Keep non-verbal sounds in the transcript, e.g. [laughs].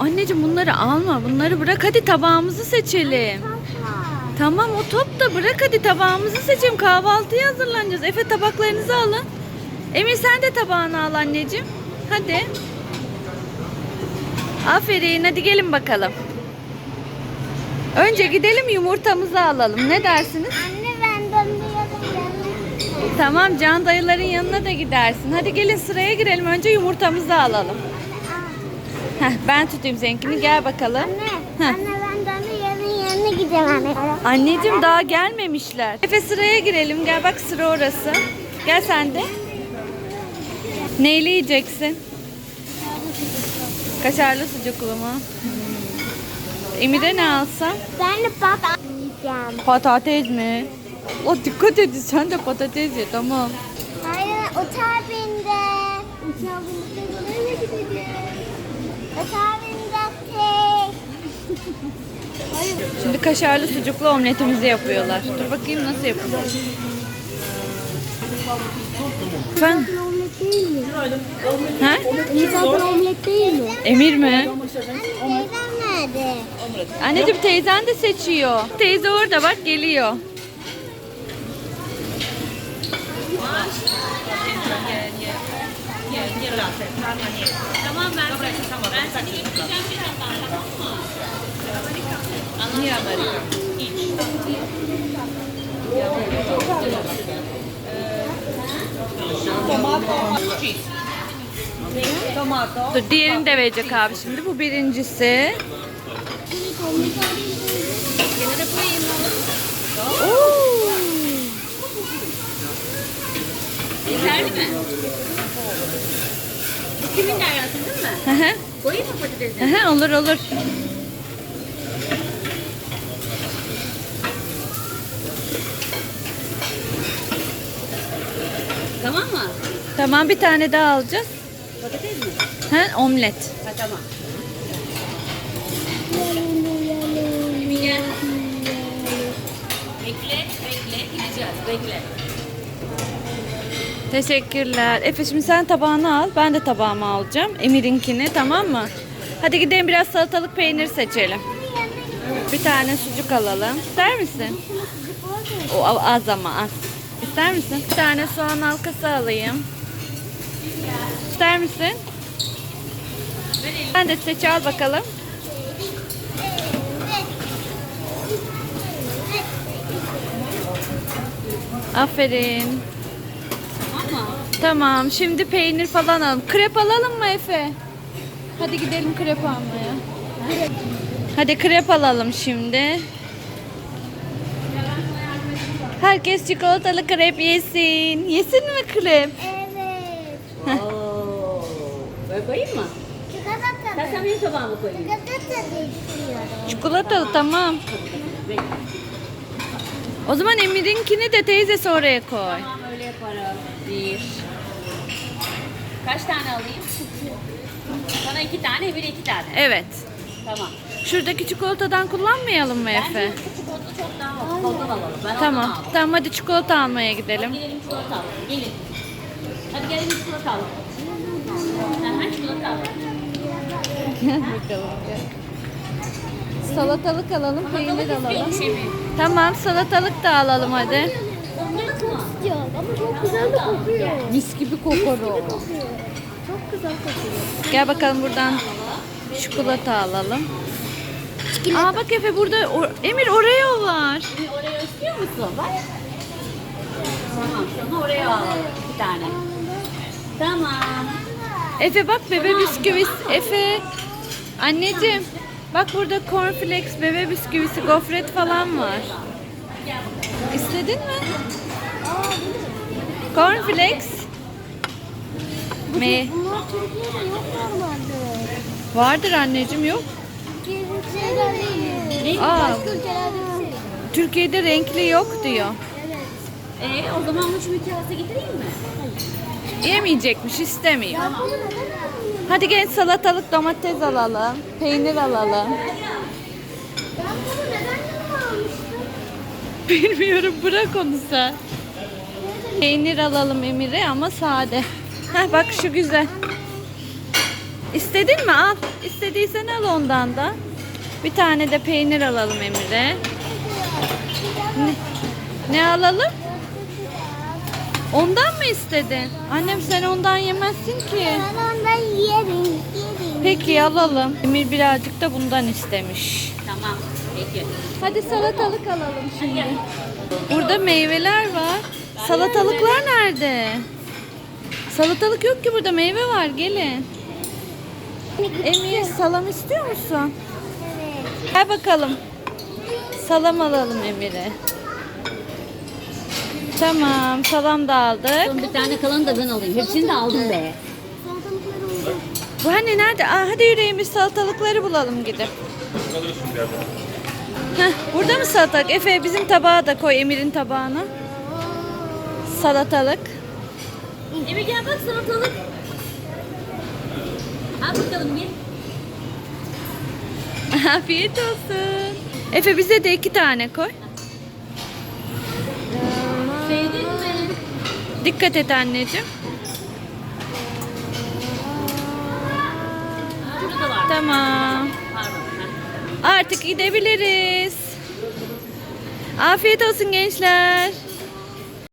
Anneciğim bunları alma. Bunları bırak hadi tabağımızı seçelim. Tamam o top da bırak hadi tabağımızı seçelim. Kahvaltıya hazırlanacağız. Efe tabaklarınızı alın. Emir sen de tabağını al anneciğim. Hadi. Aferin hadi gelin bakalım. Önce gidelim yumurtamızı alalım. Ne dersiniz? Anne ben döndürüyorum yanına. Tamam Can dayıların yanına da gidersin. Hadi gelin sıraya girelim. Önce yumurtamızı alalım. Heh, ben tutayım seninkini. Gel bakalım. Anne, Heh. anne ben döndürüyorum yanına gideceğim anne. Anneciğim daha gelmemişler. Efe sıraya girelim. Gel bak sıra orası. Gel sen de. Neyle yiyeceksin? Kaşarlı sucuklu mu? Hmm. Emir'e ne alsam? Ben de patates yiyeceğim. Patates mi? O dikkat edin sen de patates ye tamam. Hayır uçağa bindi. Uçağa bindi. Nereye gideceğiz? Uçağa bindi. Tek. Hayır. Şimdi kaşarlı sucuklu omletimizi yapıyorlar. Dur bakayım nasıl yapıyorlar. Efendim? Omlet değil mi? Ha? Misafir omlet değil mi? Emir mi? Anne teyzem nerede? Anneciğim teyzen de seçiyor. Teyze orada bak geliyor. Dur diğerini de verecek abi şimdi. Bu birincisi. Oo. Yeterli mi? Bu kimin de hayatın değil mi? Hı hı. Koyayım mı patatesi? Hı hı, olur olur. Tamam mı? Tamam bir tane daha alacağız. Patates mi? He, omlet. Ha tamam. Gel. Bekle, bekle. Gideceğiz. Bekle. Teşekkürler. Efe şimdi sen tabağını al. Ben de tabağımı alacağım. Emir'inkini tamam mı? Hadi gidelim biraz salatalık peynir seçelim. Bir tane sucuk alalım. İster misin? O az ama az. İster misin? Bir tane soğan halkası alayım. İster misin? Ben de seç al bakalım. Aferin. Tamam şimdi peynir falan alalım. Krep alalım mı Efe? Hadi gidelim krep almaya. Hadi krep alalım şimdi. Herkes çikolatalı krep yesin. Yesin mi krep? Evet. [laughs] Oo. Böyle koyayım mı? Çikolata Ben koyayım. İstiyorum. Çikolatalı tamam. O zaman Emir'inkini de teyzesi oraya koy. Tamam yaparım. Bir. Kaç tane alayım? Sana iki tane, bir iki tane. Evet. Tamam. Şuradaki çikolatadan kullanmayalım mı Efe? Bence çikolata çok daha alalım. Ben ondan Tamam. Tamam hadi çikolata almaya gidelim. Gelelim çikolata alalım. Gelin. Hadi gelelim çikolata alalım. Aha, çikolata alalım. Salatalık alalım, peynir alalım. Tamam salatalık da alalım hadi. Ama çok güzel de kokuyor. Mis gibi kokor o. Çok güzel kokuyor. Gel bakalım buradan çikolata alalım. Aa bak Efe burada o- Emir Oreo var. Bir oraya istiyor musun? Bak. Tamam, sana oraya alalım. İki tane. Tamam. Efe bak bebe bisküvisi. Efe. Anneciğim. Bak burada cornflakes, bebe bisküvisi, gofret falan var. İstedin mi? Cornflakes. Me Bunlar Türkiye'de yok normalde. vardır anneciğim yok. Aa. Bir şey. Türkiye'de renkli yok diyor. Ee, o zaman üç mükerresi getireyim mi? Yemeyecekmiş istemiyor. Bunu? Hadi gel salatalık domates alalım. Peynir alalım. Bunu? Bilmiyorum bırak onu sen. Peynir alalım Emir'e ama sade. Heh bak şu güzel. İstedin mi? Al. İstediysen al ondan da. Bir tane de peynir alalım Emir'e. Ne, ne alalım? Ondan mı istedin? Annem sen ondan yemezsin ki. Ben ondan yerim. Yerim. Peki alalım. Emir birazcık da bundan istemiş. Tamam. Peki. Hadi salatalık alalım şimdi. Burada meyveler var. Salatalıklar nerede? Salatalık yok ki burada meyve var gelin. Emir salam istiyor musun? Evet. Gel bakalım. Salam alalım Emir'e. Tamam salam da aldık. Son bir tane kalanı da ben alayım. Hepsini de aldım be. Bu hani nerede? Aa, hadi yürüyün biz salatalıkları bulalım gidip. Heh, burada mı salatalık? Efe bizim tabağa da koy Emir'in tabağına. Salatalık. Emir gel bak salatalık. Al bakalım bir. [laughs] Afiyet olsun. Efe bize de iki tane koy. Sevdin mi? Dikkat et anneciğim. Burada da var. Tamam. Artık gidebiliriz. Afiyet olsun gençler.